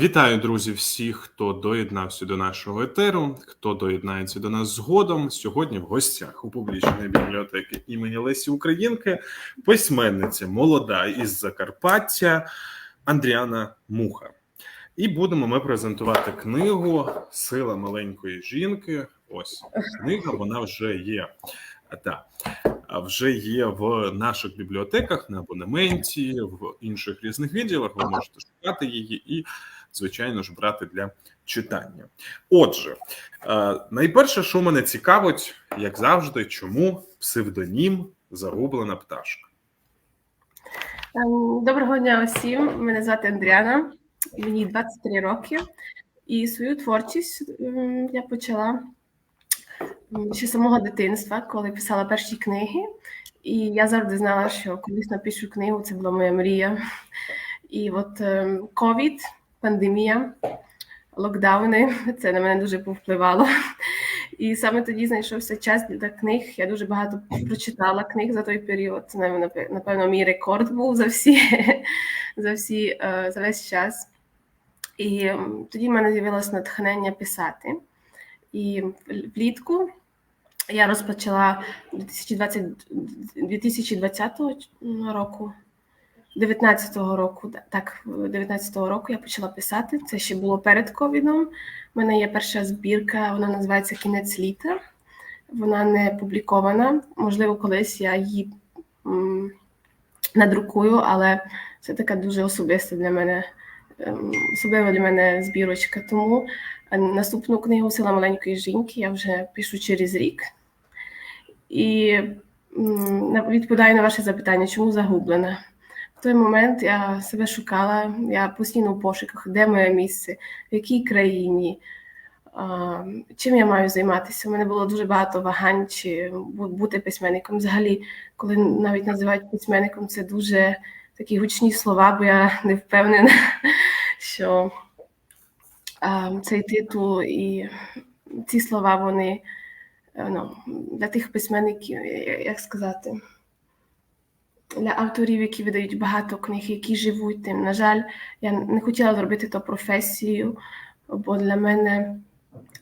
Вітаю, друзі, всіх, хто доєднався до нашого етеру, хто доєднається до нас згодом. Сьогодні в гостях у публічної бібліотеки імені Лесі Українки, письменниця молода із Закарпаття Андріана Муха. І будемо ми презентувати книгу Сила маленької жінки. Ось книга, вона вже є. Так вже є в наших бібліотеках на абонементі, в інших різних відділах. Ви можете шукати її і, звичайно ж, брати для читання. Отже, е, найперше, що мене цікавить, як завжди, чому псевдонім загублена пташка? Ем, доброго дня усім. Мене звати Андріана, мені 23 роки, і свою творчість ем, я почала ще самого дитинства, коли писала перші книги. І я завжди знала, що колись напишу книгу, це була моя мрія. І от ем, ковід, пандемія, локдауни, це на мене дуже повпливало. І саме тоді знайшовся час для книг. Я дуже багато прочитала книг за той період. Це напевно мій рекорд був за всі за всі е, за весь час. І тоді в мене з'явилось натхнення писати. І влітку я розпочала 2020 2020 року, 19-го року, так, 19-го року я почала писати. Це ще було перед ковідом. У мене є перша збірка, вона називається Кінець літа. Вона не публікована. Можливо, колись я її надрукую, але це така дуже особиста для мене, особлива для мене збірочка. Тому наступну книгу Сила маленької жінки я вже пишу через рік. І відповідаю на ваше запитання, чому загублена. В той момент я себе шукала, я постійно в пошуках, де моє місце, в якій країні, чим я маю займатися. У мене було дуже багато вагань, чи бути письменником. Взагалі, коли навіть називають письменником, це дуже такі гучні слова, бо я не впевнена, що цей титул і ці слова вони ну, для тих письменників, як сказати, для авторів, які видають багато книг, які живуть тим. На жаль, я не хотіла зробити то професію, бо для мене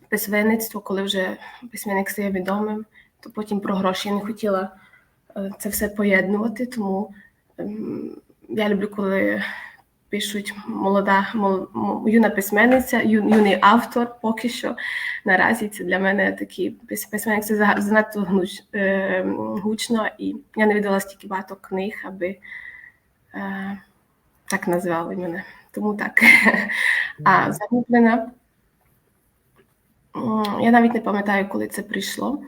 письменництво, коли вже письменник стає відомим, то потім про гроші я не хотіла це все поєднувати. Тому ем, я люблю, коли пишуть молода мол, юна письменниця, ю, юний автор поки що. Наразі це для мене такий письменник це занадто гнуч, е, гучно, і я не видала стільки багато книг, аби е, так назвали мене. Тому так. А загублена. Я навіть не пам'ятаю, коли це прийшло.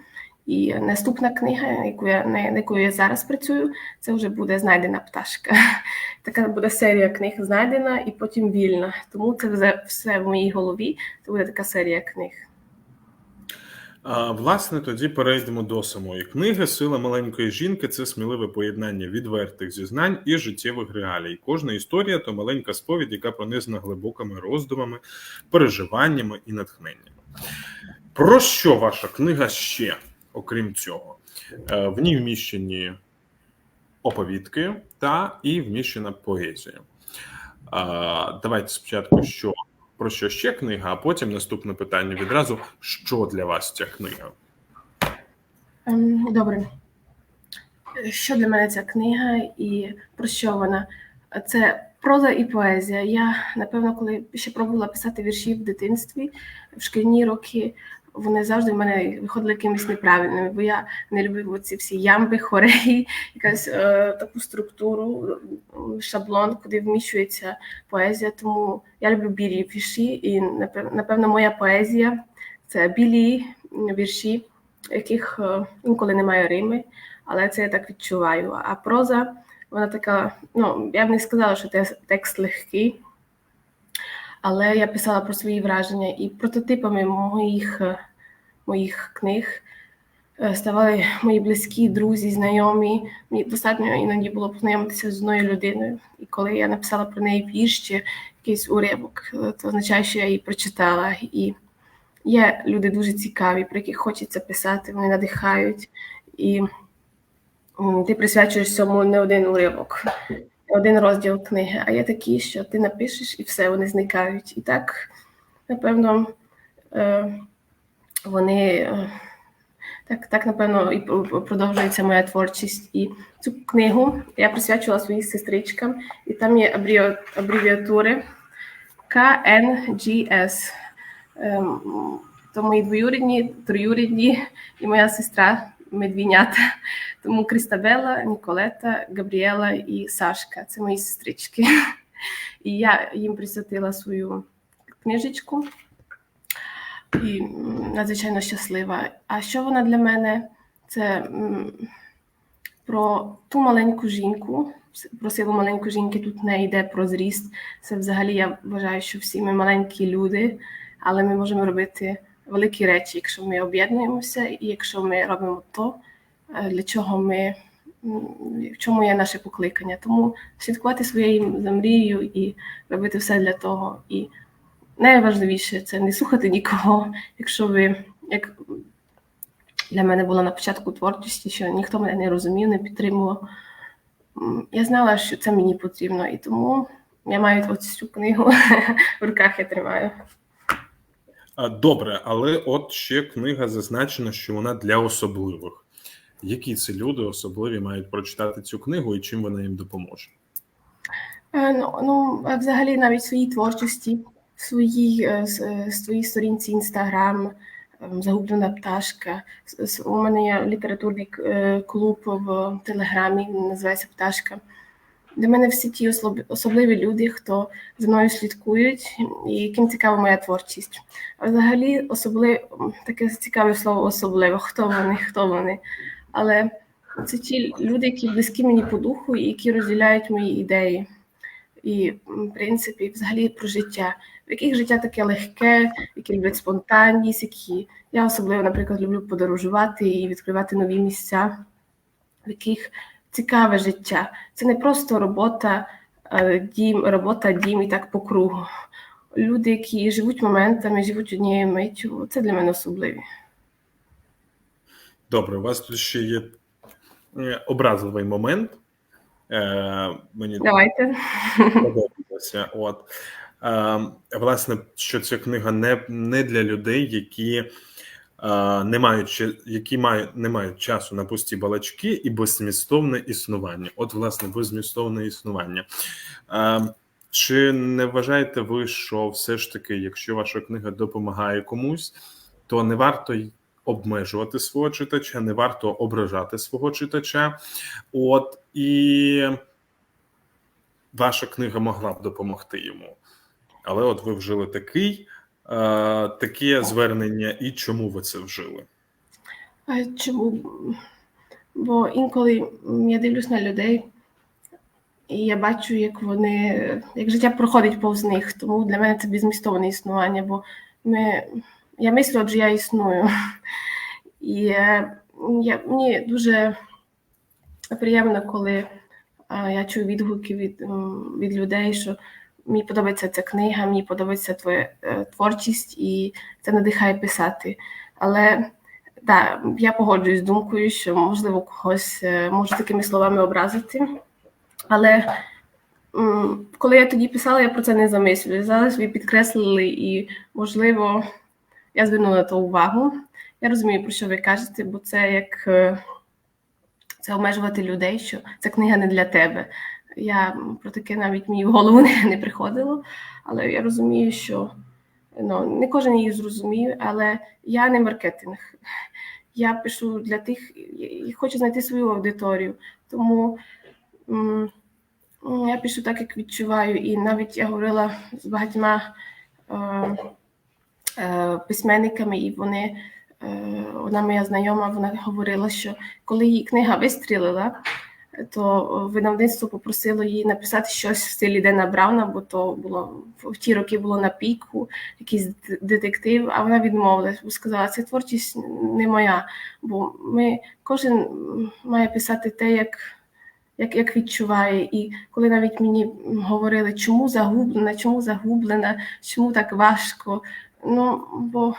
І наступна книга, яку я на яку я зараз працюю, це вже буде знайдена пташка. Така буде серія книг знайдена і потім вільна. Тому це все в моїй голові. Це буде така серія книг. А, Власне, тоді перейдемо до самої книги. Сила маленької жінки це сміливе поєднання відвертих зізнань і життєвих реалій. Кожна історія то маленька сповідь, яка пронизана глибокими роздумами, переживаннями і натхненням. Про що ваша книга ще? Окрім цього, е, в ній вміщені оповідки та і вміщена поезія. Давайте спочатку, що про що ще книга, а потім наступне питання відразу: що для вас ця книга? Ем, добре. Що для мене ця книга і про що вона? Це проза і поезія. Я, напевно, коли ще пробувала писати вірші в дитинстві, в шкільні роки, вони завжди в мене виходили якимись неправильними, бо я не люблю ці всі ямби, хореї, якась е, таку структуру, шаблон, куди вміщується поезія. Тому я люблю білі вірші, і напевно моя поезія це білі вірші, яких е, інколи немає рими, але це я так відчуваю. А проза, вона така, ну я б не сказала, що текст легкий. Але я писала про свої враження і прототипами моїх е, моїх книг е, ставали мої близькі, друзі, знайомі. Мені достатньо іноді було познайомитися з одною людиною. І коли я написала про неї вірш чи якийсь уривок, е, це означає, що я її прочитала. І є люди дуже цікаві, про яких хочеться писати, вони надихають. І ти присвячуєш цьому не один уривок. Один розділ книги, а є такі, що ти напишеш і все, вони зникають. І так, напевно, е, вони е, так, так, напевно, і продовжується моя творчість. І цю книгу я присвячувала своїм сестричкам, і там є абревіатури КНГС. Ем, То мої двоюрідні, троюрідні і моя сестра медвінята. Тому Крістабела, Ніколета, Габріела і Сашка це мої сестрички. І я їм присвятила свою книжечку і надзвичайно щаслива. А що вона для мене? Це про ту маленьку жінку, про силу маленької жінки тут не йде про зріст. Це взагалі я вважаю, що всі ми маленькі люди, але ми можемо робити великі речі, якщо ми об'єднуємося, і якщо ми робимо то, е, для чого ми в чому є наше покликання. Тому слідкувати своєю за мрією і робити все для того. І найважливіше це не слухати нікого, якщо ви як для мене було на початку творчості, що ніхто мене не розумів, не підтримував. Я знала, що це мені потрібно, і тому я маю ось цю книгу в руках я тримаю. Добре, але от ще книга зазначена, що вона для особливих. Які це люди особливі мають прочитати цю книгу і чим вона їм допоможе? Е, Ну, ну взагалі навіть в своїй творчості, в своїй, е, е, своїй сторінці Інстаграм, ем, загублена пташка. У мене є літературний е, клуб в Телеграмі, називається Пташка. Для мене всі ті особливі люди, хто за мною слідкують, і яким цікава моя творчість. А взагалі, особливо таке цікаве слово особливо. Хто вони, хто вони. Але це ті люди, які близькі мені по духу і які розділяють мої ідеї і принципи, взагалі про життя, в яких життя таке легке, які люблять спонтанність, які я особливо, наприклад, люблю подорожувати і відкривати нові місця, в яких цікаве життя. Це не просто робота, е, дім, робота, дім і так по кругу. Люди, які живуть моментами, живуть однією миттю, це для мене особливі. Добре, у вас тут ще є е, образливий момент. Е, мені Давайте. подобається. От е, власне, що ця книга не, не для людей, які не мають які мають не мають часу на пусті балачки і беззмістовне існування. От, власне, беззмістовне існування. Е, чи не вважаєте ви, що все ж таки, якщо ваша книга допомагає комусь, то не варто обмежувати свого читача, не варто ображати свого читача. От і ваша книга могла б допомогти йому. Але от ви вжили такий, е, таке звернення, і чому ви це вжили? Чому? Бо інколи я дивлюсь на людей, і я бачу, як вони, як життя проходить повз них. Тому для мене це безмістовне існування, бо ми, я мислю, отже, я існую. І е, я, мені дуже приємно, коли е, я чую відгуки від, від людей, що мені подобається ця книга, мені подобається твоя е, творчість, і це надихає писати. Але так, я погоджуюсь з думкою, що можливо когось е, можу такими словами образити. Але коли я тоді писала, я про це не замислююся. Зараз ви підкреслили, і, можливо, я звернула на то увагу. Я розумію, про що ви кажете, бо це як е, це обмежувати людей, що ця книга не для тебе. Я про таке навіть мені в голову не, не приходило, але я розумію, що ну, не кожен її зрозумів, але я не маркетинг. Я пишу для тих, і хочу знайти свою аудиторію. Тому я пишу так, як відчуваю. І навіть я говорила з багатьма е, е, письменниками, і вони, е, одна моя знайома, вона говорила, що коли її книга вистрілила, то видавництво попросило її написати щось в стилі Дена Брауна, бо то було в ті роки було на піку, якийсь детектив, а вона відмовилась, бо сказала, це творчість не моя. Бо ми кожен має писати те, як, як, як відчуває. І коли навіть мені говорили, чому загублена, чому загублена, чому так важко. Ну, бо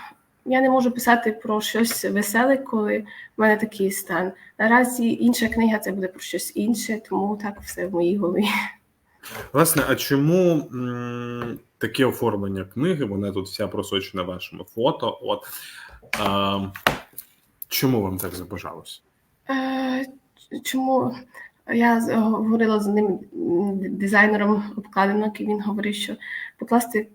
я не можу писати про щось веселе, коли в мене такий стан. Наразі інша книга це буде про щось інше, тому так все в моїй голові. Власне, а чому м, таке оформлення книги? Вона тут вся просочена вашими фото. От а, чому вам так забажалося? Е, Чому я говорила з ним дизайнером обкладинок, і він говорив, що покласти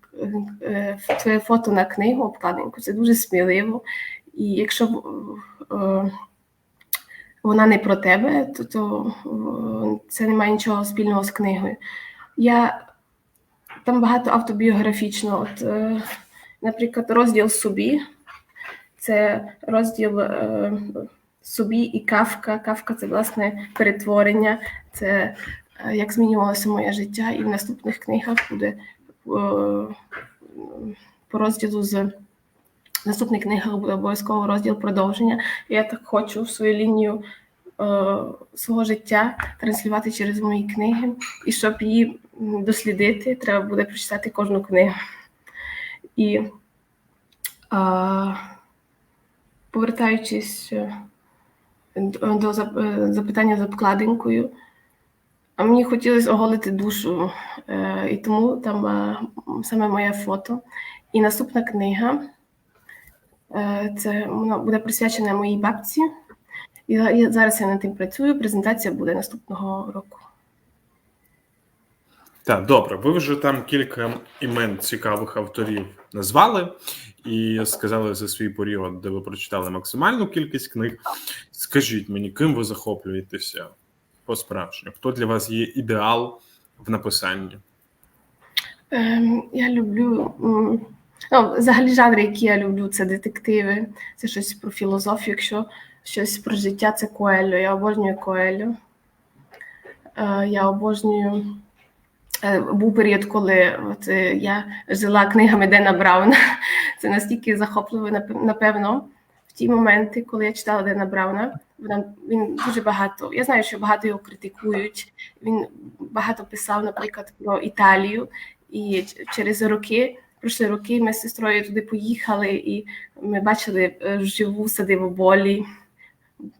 е, твоє фото на книгу обкладинку це дуже сміливо. І якщо е, вона не про тебе, то, то е, це не має нічого спільного з книгою. Я там багато автобіографічно. От, е, наприклад, розділ собі це розділ е, собі і кавка. Кавка це власне перетворення, це е, як змінювалося моє життя, і в наступних книгах буде е, по розділу з в наступних книгах буде обов'язково розділ продовження. Я так хочу свою лінію е, свого життя транслювати через мої книги. І щоб її дослідити, треба буде прочитати кожну книгу. І е, повертаючись е, до до зап- е, запитання з обкладинкою, а мені хотілося оголити душу, е, і тому там е, саме моє фото. І наступна книга е, це вона буде присвячена моїй бабці. І зараз я над тим працюю. Презентація буде наступного року. Так, добре. Ви вже там кілька імен цікавих авторів назвали і сказали за свій період, де ви прочитали максимальну кількість книг. Скажіть мені, ким ви захоплюєтеся по справжньому? Хто для вас є ідеал в написанні? Ем, я люблю. Ну, взагалі жанри, які я люблю, це детективи, це щось про філософію. Якщо щось про життя, це Коельо. Я обожнюю Коельо. Е, я обожнюю. Е, був період, коли от, е, я жила книгами Дена Брауна. Це настільки захопливо, напевно, в ті моменти, коли я читала Дена Брауна. Він дуже багато. Я знаю, що багато його критикують. Він багато писав, наприклад, про Італію. І через роки, пройшли роки, ми з сестрою туди поїхали, і ми бачили е, вживу садиву болі,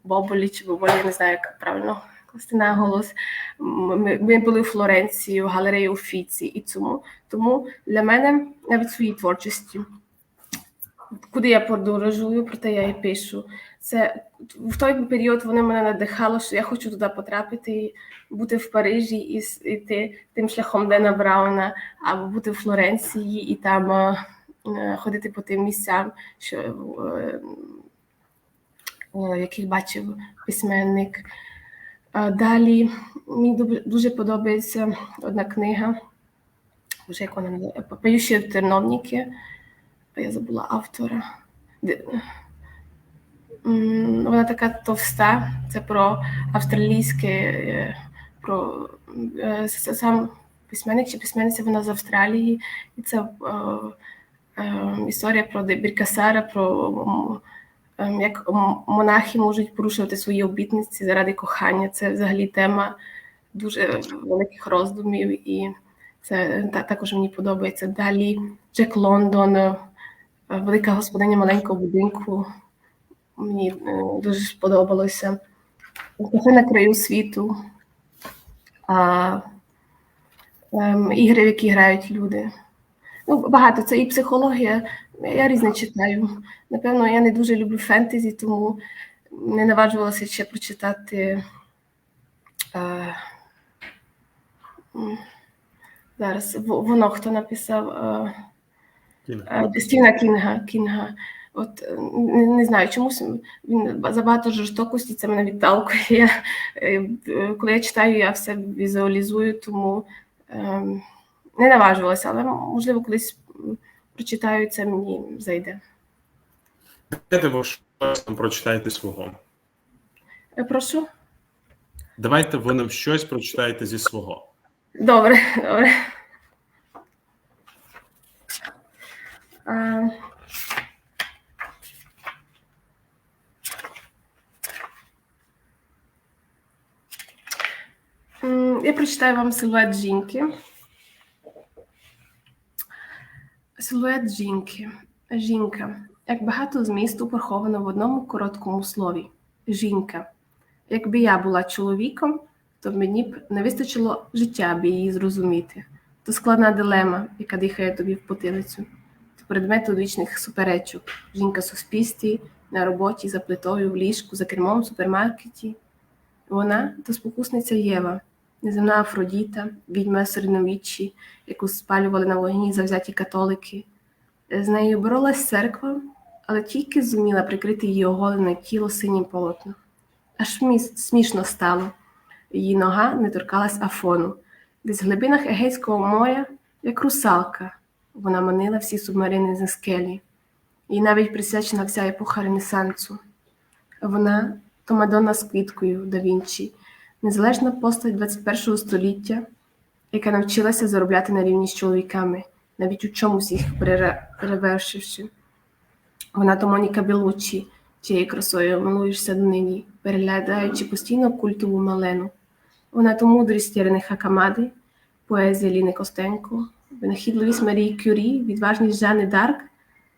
боболі чи боболі, я не знаю, як правильно класти наголос. Ми, ми були у Флоренції, у галереї Уфіці і цьому. Тому для мене навіть в своїй творчості, куди я подорожую, про те я і пишу. Це в той період вони мене надихало, що я хочу туди потрапити, бути в Парижі і йти тим шляхом Дена Брауна, або бути в Флоренції і там е, е, ходити по тим місцям, що, е, е, яких бачив письменник. Е, Далі мені дуже подобається одна книга, вже як вона називає, «Поющі терновники. Я забула автора. Вона така товста. Це про австралійське, е, про е, сам письменник чи письменниця вона з Австралії, і це е, е, історія про Біркасара, про ем, як монахи можуть порушувати свої обітниці заради кохання. Це взагалі тема дуже великих роздумів, і це та- також мені подобається. Далі Джек Лондон, е, велика господиня маленького будинку. Мені е, дуже сподобалося. Кафе на краю світу. А, ем, ігри, в які грають люди. Ну, багато це і психологія. Я різне читаю. Напевно, я не дуже люблю фентезі, тому не наважувалася ще прочитати. Е, зараз воно хто написав. Е, Кіно. Е, Кінга. Кінга. От е, не, не знаю, чомусь він ба- забагато жорстокості, це мене відталкує. Я, е, коли я читаю, я все візуалізую, тому ем, не наважувалася, але можливо колись прочитаю, це мені зайде. Давайте ви щось там прочитайте свого. Е, Прошу. Давайте ви нам щось прочитаєте зі свого. Добре, добре. А, м, Я прочитаю вам силует жінки. Силует жінки. Жінка. Як багато змісту приховано в одному короткому слові. Жінка. Якби я була чоловіком, то мені б не вистачило життя, аби її зрозуміти. То складна дилема, яка дихає тобі в потилицю. То предмет одвічних суперечок. Жінка в суспільстві, на роботі, за плитою, в ліжку, за кермом в супермаркеті. Вона то спокусниця Єва, неземна Афродіта, відьма середньовіччі, яку спалювали на вогні завзяті католики. З нею боролась церква, але тільки зуміла прикрити її оголене тіло синім полотном. Аж смішно стало. Її нога не торкалась Афону. Десь в глибинах Егейського моря, як русалка, вона манила всі субмарини зі скелі. Їй навіть присвячена вся епоха Ренесансу. Вона то Мадонна з квіткою да Вінчі, незалежна постать 21 століття, яка навчилася заробляти на рівні з чоловіками, навіть у чомусь їх перевершивши. Вона то Моніка Білучі, чиєю красою милуєшся донині, переглядаючи постійно культову малену. Вона то мудрість Ярини Хакамади, поезія Ліни Костенко, винахідливість Марії Кюрі, відважність Жанни Дарк,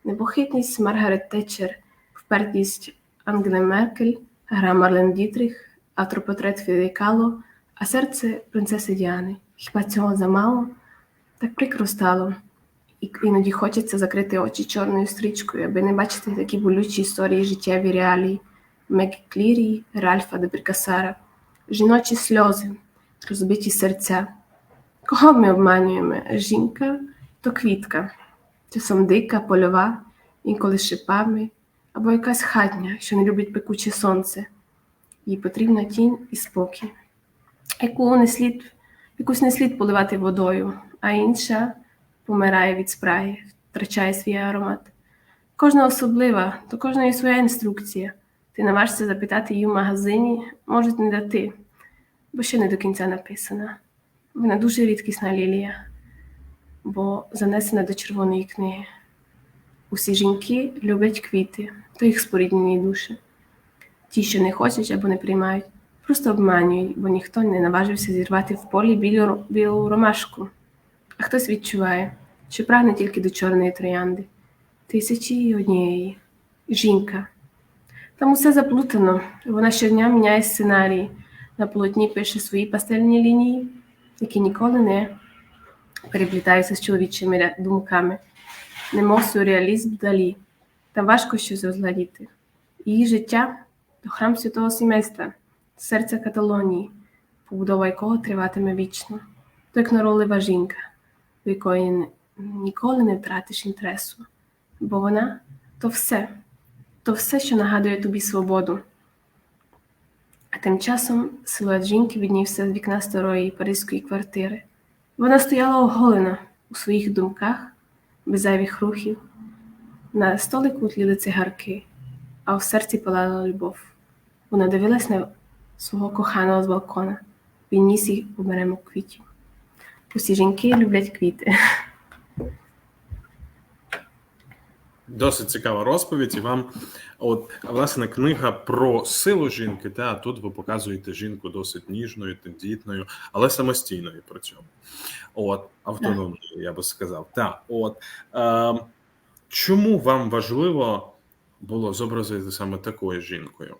непохитність Маргарет Тетчер, впертість Ангели Меркель, гра Марлен Дітріх, автопортрет Фіде Кало, а серце принцеси Діани. Хіба цього замало? Так прикро стало. І іноді хочеться закрити очі чорною стрічкою, аби не бачити такі болючі історії життєві реалії Мегі Клірії, Ральфа де Брикасара, жіночі сльози, розбиті серця. Кого ми обманюємо? Жінка то квітка, часом дика, польова, інколи шипами, або якась хатня, що не любить пекуче сонце. Їй потрібна тінь і спокій, яку не слід, якусь не слід поливати водою, а інша помирає від спраги, втрачає свій аромат. Кожна особлива, до кожної своя інструкція. Ти наважишся запитати її в магазині, можуть не дати, бо ще не до кінця написана. Вона дуже рідкісна лілія, бо занесена до червоної книги. Усі жінки люблять квіти, то їх споріднені душі. Ті, що не хочуть або не приймають, просто обманюють, бо ніхто не наважився зірвати в полі білу, білу ромашку. А хтось відчуває, що прагне тільки до чорної троянди, тисячі і однієї. Жінка. Там усе заплутано. Вона щодня міняє сценарії. На полотні пише свої пастельні лінії, які ніколи не переплітаються з чоловічими думками, немов сюрреалізм вдалі. Там важко щось розгладіти. Її життя то храм святого сімейства, серця Каталонії, побудова якого триватиме вічно. То як народлива жінка, до якої ніколи не втратиш інтересу, бо вона то все, то все, що нагадує тобі свободу. А тим часом силует жінки віднівся з вікна старої паризької квартири. Вона стояла оголена у своїх думках, без зайвих рухів. На столику тліли цигарки, а в серці палала любов. Вона дивилась на свого коханого з балкона. Він ніс їй оберемок квітів. Усі жінки люблять квіти. Досить цікава розповідь. І вам, от власне, книга про силу жінки. Та тут ви показуєте жінку досить ніжною, тендітною, але самостійною при цьому. От автономною, я би сказав. Та от е, чому вам важливо було зобразити саме такою жінкою?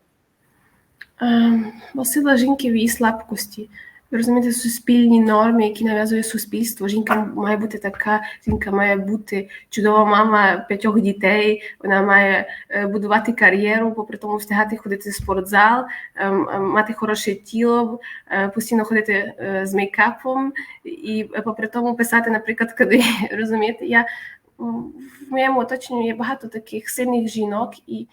Ем, Бо сила жінки в її слабкості. Розумієте, суспільні норми, які нав'язує суспільство. Жінка має бути така, жінка має бути чудова мама п'ятьох дітей, вона має е, будувати кар'єру, попри тому встигати ходити в спортзал, ем, ем, мати хороше тіло, е, постійно ходити е, з мейкапом і попри тому писати, наприклад, книги. Розумієте, я в моєму оточенні є багато таких сильних жінок і.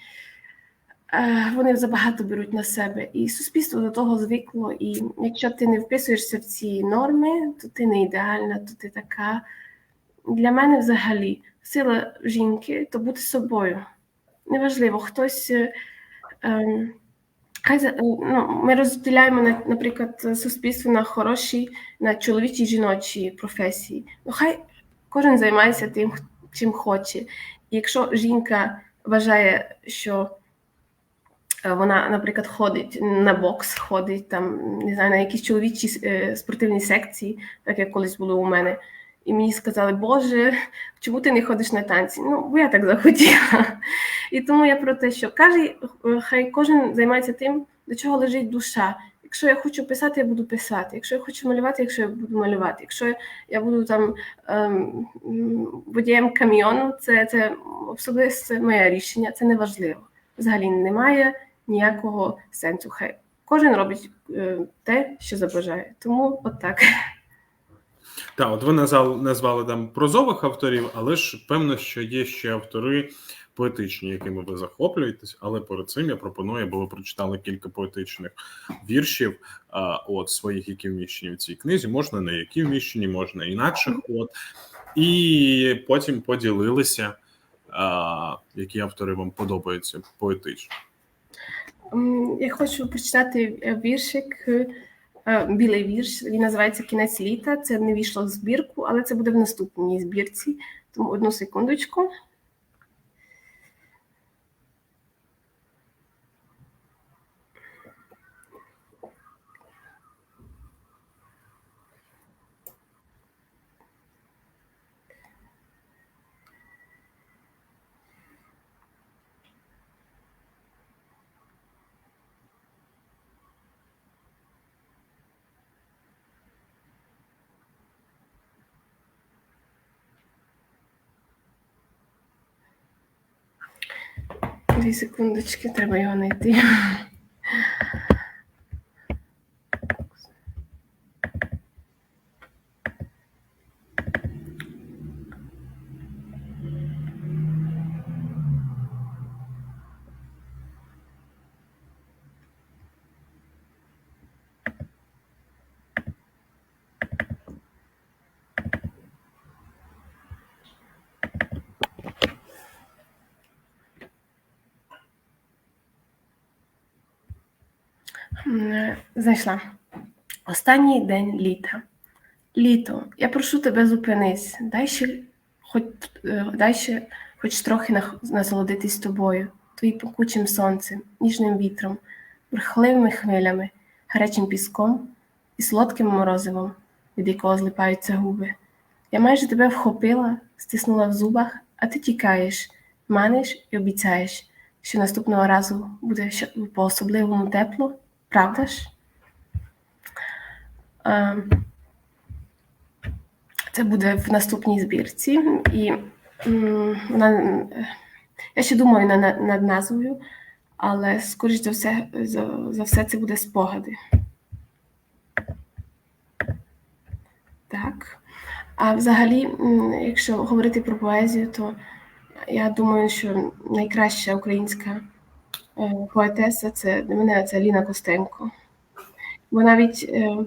Е, Вони забагато беруть на себе, і суспільство до того звикло. І якщо ти не вписуєшся в ці норми, то ти не ідеальна, то ти така. Для мене взагалі сила жінки то бути собою. Неважливо, хтось. е, ем, Хай ну, ми розділяємо наприклад суспільство на хороші, на чоловічі жіночі професії. Ну хай кожен займається тим, чим хоче. І якщо жінка вважає, що Вона, наприклад, ходить на бокс, ходить там, не знаю, на якісь чоловічі е, спортивні секції, так як колись було у мене. І мені сказали, Боже, чому ти не ходиш на танці? Ну, бо я так захотіла. І тому я про те, що каже, хай кожен займається тим, до чого лежить душа. якщо я хочу писати, я буду писати. Якщо я хочу малювати, якщо я буду малювати. Якщо я буду там ем, водієм каміону, це, це особисте моє рішення, це не важливо. Взагалі немає ніякого сенсу. Хай кожен робить е, те, що забажає. Тому от так. От ви назвали, назвали там прозових авторів, але ж певно, що є ще автори поетичні, якими ви захоплюєтесь. Але перед цим я пропоную, бо ви прочитали кілька поетичних віршів, а, от своїх, які вміщені в цій книзі. Можна не які вміщені, можна інакших. От і потім поділилися, а, які автори вам подобаються поетично. Я хочу прочитати е, віршик, е, білий вірш. Він називається Кінець літа. Це не війшло в збірку, але це буде в наступній збірці. Тому одну секундочку. Дві секундочки, треба його знайти. М, Знайшла. Останній день літа. Літо, я прошу тебе, зупинись. Дай ще хоч, е, дай ще хоч трохи насолодитись тобою, твоїм пекучим сонцем, ніжним вітром, бурхливими хвилями, гарячим піском і солодким морозивом, від якого злипаються губи. Я майже тебе вхопила, стиснула в зубах, а ти тікаєш, маниш і обіцяєш, що наступного разу буде по-особливому тепло, правда ж? Е, Це буде в наступній збірці, і я ще думаю на- на- над назвою, але скоріш за все, за, все це буде спогади. Так. А взагалі, якщо говорити про поезію, то я думаю, що найкраща українська поетеса це для мене це Ліна Костенко. Бо навіть е,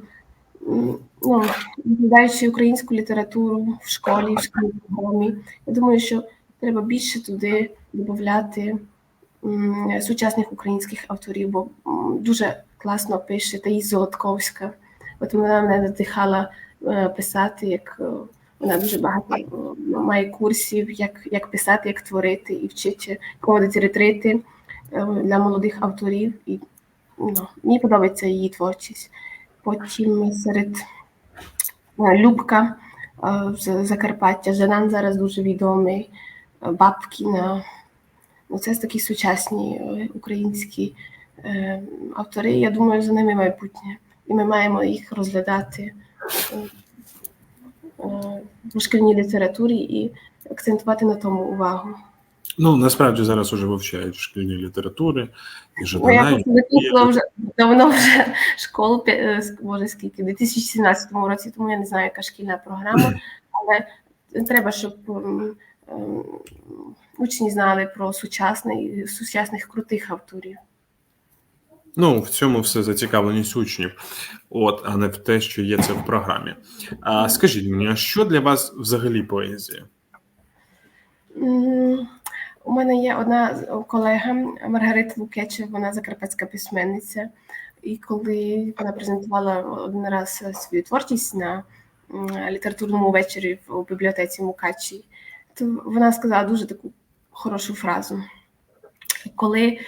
ну, викладаючи українську літературу в школі, в програмі, я думаю, що треба більше туди додати сучасних українських авторів, бо дуже класно пише Таїс Золотковська. От вона мене надихала е, писати, як е, вона дуже багато має курсів, як, як писати, як творити, і вчить проводити ретрити для молодих авторів. І ну, мені подобається її творчість. Потім серед е, Любка е, з Закарпаття, Жанан зараз дуже відомий, е, Бабкіна. Ну, це такі сучасні е, українські е, автори. Я думаю, за ними майбутнє. І ми маємо їх розглядати е, е, в шкільній літературі і акцентувати на тому увагу. Ну насправді зараз уже вивчають шкільні літератури і я Жадана. закінчила вже давно вже школу, п'я- е, може скільки, в 2017 році, тому я не знаю, яка шкільна програма, але треба, щоб ем, ем, учні знали про сучасний, сучасних крутих авторів. Ну, в цьому все зацікавленість учнів, от, а не в те, що є це в програмі. А скажіть мені, а що для вас взагалі поезія? У мене є одна колега Маргарита Лукечев, вона закарпатська письменниця. І коли вона презентувала один раз свою творчість на літературному вечорі в- бібліотеці Мукачі, то вона сказала дуже таку хорошу фразу. Коли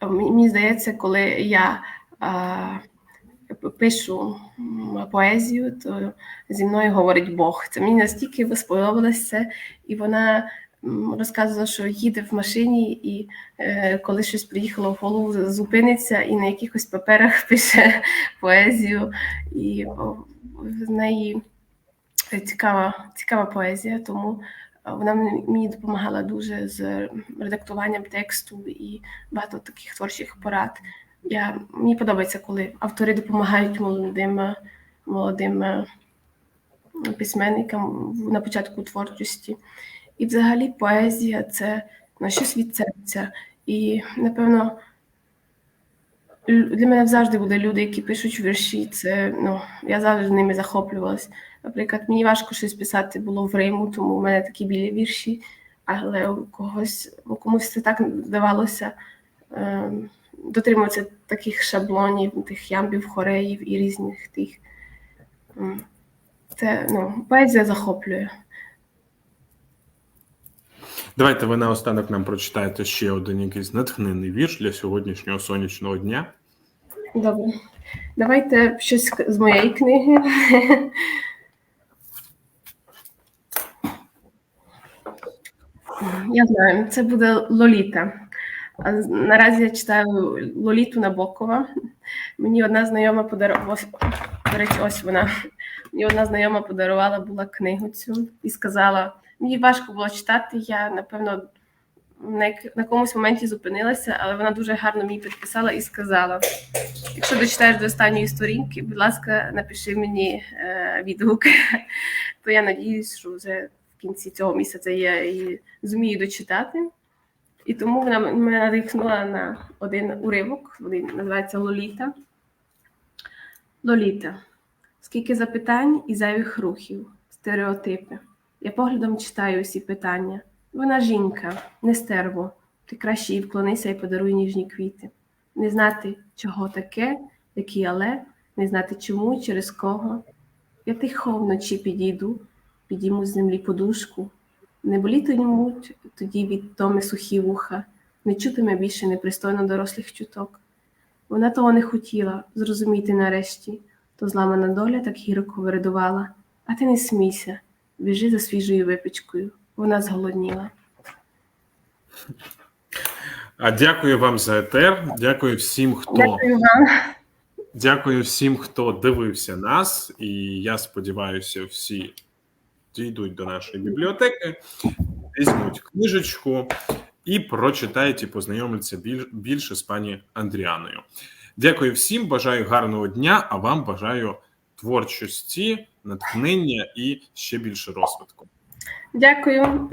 мені здається, коли я пишу поезію, то зі мною говорить Бог. Це мені настільки сподобалося і вона розказувала, що їде в машині, і е, коли щось приїхало в голову, зупиниться і на якихось паперах пише поезію. І в неї цікава, цікава поезія, тому е, вона мені допомагала дуже з редактуванням тексту і багато таких творчих порад. Я, мені подобається, коли автори допомагають молодим, е, молодим е, письменникам на початку творчості. І взагалі поезія це на щось від серця. І, напевно, для мене завжди буде люди, які пишуть вірші. Це, ну, я завжди ними захоплювалась. Наприклад, мені важко щось писати було в Риму, тому в мене такі білі вірші, але у когось, у комусь це так здавалося. ем, дотримуватися таких шаблонів, тих ямбів, хореїв і різних тих. Це ну, поезія захоплює. Давайте ви наостанок нам прочитаєте ще один якийсь натхненний вірш для сьогоднішнього сонячного дня. Добре. Давайте щось з моєї книги. Я знаю, це буде Лоліта. Наразі я читаю Лоліту Набокова. Мені одна знайома подарувала, ось вона. Мені одна знайома подарувала була книгу цю і сказала: мені важко було читати, я напевно на, якомусь моменті зупинилася, але вона дуже гарно мені підписала і сказала: якщо дочитаєш до останньої сторінки, будь ласка, напиши мені е, відгук. То я надіюсь, що вже в кінці цього місяця я і зумію дочитати. І тому вона мене надихнула на один уривок, він називається Лоліта. Лоліта. Скільки запитань і зайвих рухів, стереотипи. Я поглядом читаю усі питання. Вона жінка, не стерво. Ти краще їй вклонися і подаруй ніжні квіти. Не знати, чого таке, які але, не знати чому через кого. Я тихо вночі підійду, підійму з землі подушку. Не болітимуть тоді від томи сухі вуха, не чутиме більше непристойно дорослих чуток. Вона того не хотіла зрозуміти нарешті, то зламана доля так гірко вирадувала. А ти не смійся, біжи за свіжою випічкою. Вона зголодніла. А дякую вам за етер. Дякую всім, хто Дякую вам. дякую всім, хто дивився нас. І я сподіваюся, всі дійдуть до нашої бібліотеки, візьмуть книжечку і прочитають і познайомляться біль- більше з пані Андріаною. Дякую всім, бажаю гарного дня, а вам бажаю творчості, натхнення і ще більше розвитку. Дякую.